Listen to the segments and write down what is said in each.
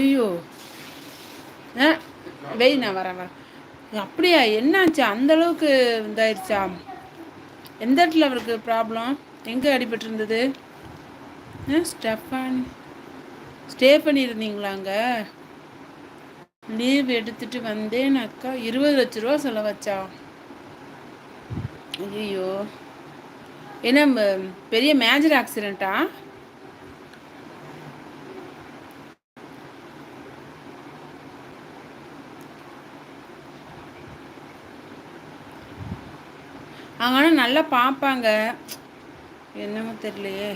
ஐயோ ஆ வெய் நான் வரேன் வரேன். அப்படியா என்னாச்சு? அந்த அளவுக்கு இதாயிருச்சா? எந்த இடத்துல அவருக்கு ப்ராப்ளம் எங்கே அடிபட்டு இருந்தது? ஸ்டெஃபான். ஸ்டே பண்ணியிருந்தீங்களா அங்கே? லீவ் எடுத்துட்டு வந்தேன் அக்கா. இருபது லட்ச ரூபா செலவச்சா? ஐயோ என்ன பெரிய மேஜர் ஆக்சிடெண்ட்டா அவங்க ஆனால் நல்லா பார்ப்பாங்க என்னமோ தெரியலையே.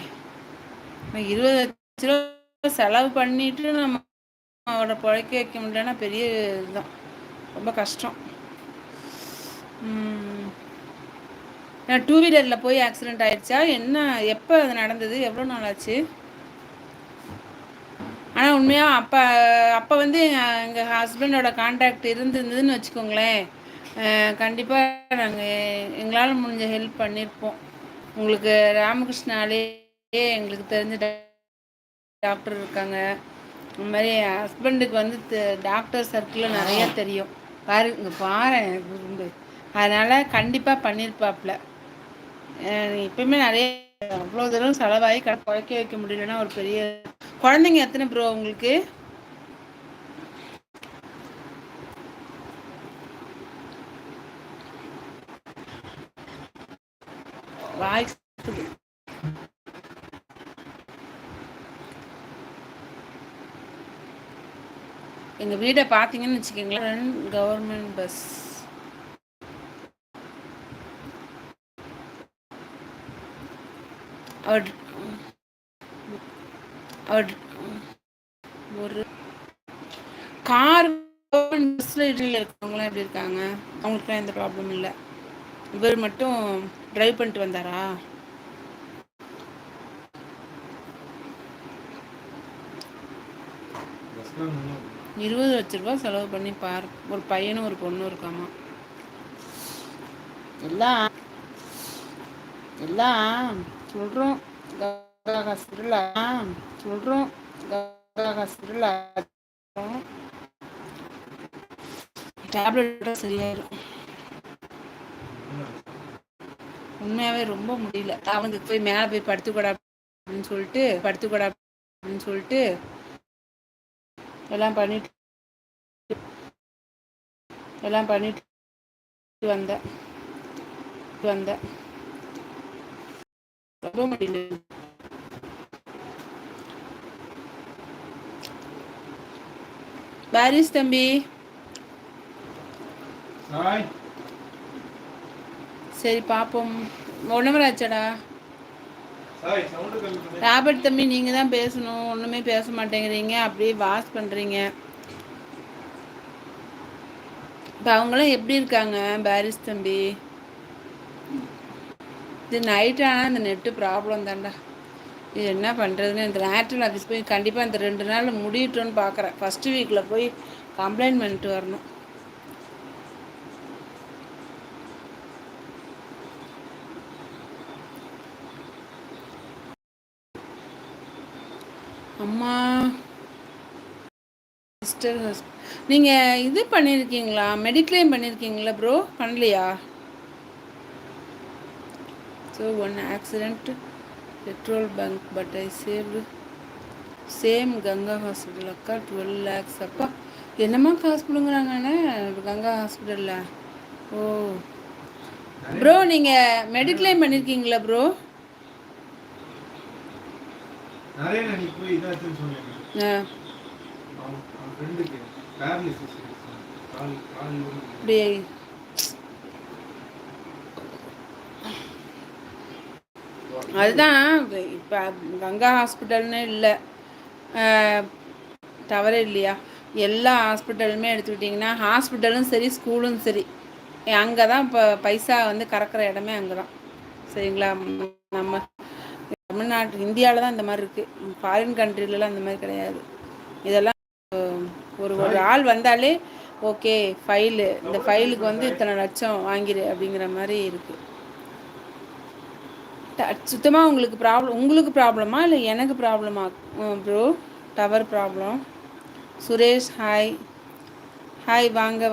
இருபது லட்ச ரூபா செலவு பண்ணிட்டு நம்ம அவரை பிழைக்க வைக்க முடியலன்னா பெரிய இதுதான். ரொம்ப கஷ்டம். நான் டூ வீலரில் போய் ஆக்சிடெண்ட் ஆயிடுச்சா? என்ன எப்போ அது நடந்தது? எவ்வளோ நாள் ஆச்சு? ஆனால் உண்மையாக அப்போ அப்போ வந்து எங்கள் ஹஸ்பண்டோட கான்டாக்ட் இருந்திருந்ததுன்னு வச்சுக்கோங்களேன். கண்டிப்பாக நாங்கள் எங்களால் முடிஞ்ச ஹெல்ப் பண்ணியிருப்போம் உங்களுக்கு ராமகிருஷ்ணாலே எங்களுக்கு தெரிஞ்ச டாக்டர் இருக்காங்க. இந்த மாதிரி ஹஸ்பண்டுக்கு வந்து டாக்டர் சர்க்கிளில் நிறையா தெரியும். பாரு இங்கே பாரு விரும்பு அதனால் கண்டிப்பாக பண்ணியிருப்பாப்புல இப்போயுமே நிறைய அவ்வளோ தூரம் செலவாகி கடை குறைக்க வைக்க முடியலன்னா ஒரு பெரிய குழந்தைங்க எத்தனை ப்ரோ உங்களுக்கு? வாய்ஸ் எங்கள் வீடை பார்த்தீங்கன்னு வச்சுக்கோங்களேன் கவர்மெண்ட் பஸ் அவர் அவர் ஒரு கார் பஸ்ஸில் இருக்கவங்களாம் எப்படி இருக்காங்க? அவங்களுக்குலாம் எந்த ப்ராப்ளமும் இல்லை. இவர் மட்டும் ட்ரைவ் பண்ணிட்டு வந்தாரா? இருபது லட்ச ரூபா செலவு பண்ணி பார். ஒரு பையனும் ஒரு பொண்ணும் இருக்காமா? எல்லாம் எல்லாம் சொல்கிறோம் ஹாஸ்பிட்டலில் டேப்லெட் சரியாயிடும் உண்மையாகவே ரொம்ப முடியல. அவனுக்கு போய் மேலே போய் படுத்துக்கூடா அப்படின்னு சொல்லிட்டு படுத்துக்கூடா அப்படின்னு சொல்லிட்டு எல்லாம் பண்ணிட்டு எல்லாம் பண்ணிட்டு வந்தேன் வந்தேன் ரொம்ப முடியல. பாரிஸ் தம்பி. சரி பார்ப்போம் ஆச்சாடா ராபர்ட் தம்பி நீங்கள் தான் பேசணும். ஒன்றுமே பேச மாட்டேங்கிறீங்க. அப்படியே வாஷ் பண்ணுறீங்க இப்போ அவங்களாம் எப்படி இருக்காங்க பாரிஸ் தம்பி? இது நைட் ஆனால் இந்த நெட்டு ப்ராப்ளம் தான்டா. இது என்ன பண்ணுறதுன்னு இந்த ஏர்டெல் ஆஃபீஸ் போய் கண்டிப்பாக இந்த ரெண்டு நாள் முடியட்டோன்னு பார்க்குறேன் ஃபஸ்ட்டு வீக்கில் போய் கம்ப்ளைண்ட் பண்ணிட்டு வரணும். அம்மா. சிஸ்டர் நீங்கள் இது பண்ணியிருக்கீங்களா மெடிக்ளைம் பண்ணியிருக்கீங்களா ப்ரோ பண்ணலையா? So one accident petrol bunk but I saved same Ganga hospital அக்கா டுவெல் லேக்ஸ் அப்பா. என்னம்மா காசு பிடுங்குறாங்கண்ணே கங்கா ஹாஸ்பிட்டலில் ஓ. ப்ரோ நீங்கள் மெடிக்ளைம் பண்ணியிருக்கீங்களா ப்ரோ அப்படியே. அதுதான் இப்போ கங்கா ஹாஸ்பிட்டல்னு இல்லை. டவரே இல்லையா? எல்லா ஹாஸ்பிட்டலுமே எடுத்துக்கிட்டிங்கன்னா ஹாஸ்பிட்டலும் சரி ஸ்கூலும் சரி. அங்கே தான் இப்போ பைசா வந்து கறக்கிற இடமே அங்கே தான் சரிங்களா? நம்ம தமிழ்நாட்டு இந்தியாவில் தான் இந்த மாதிரி இருக்குது ஃபாரின் கண்ட்ரிலலாம் இந்த மாதிரி கிடையாது. இதெல்லாம் ஒரு ஒரு ஆள் வந்தாலே ஓகே ஃபைலு இந்த ஃபைலுக்கு வந்து இத்தனை லட்சம் வாங்கிடு அப்படிங்கிற மாதிரி இருக்குது சுத்தமாக உங்களுக்கு ப்ராப்ளம் உங்களுக்கு ப்ராப்ளமா இல்லை எனக்கு ப்ராப்ளமா bro tower problem Suresh hi hi வாங்க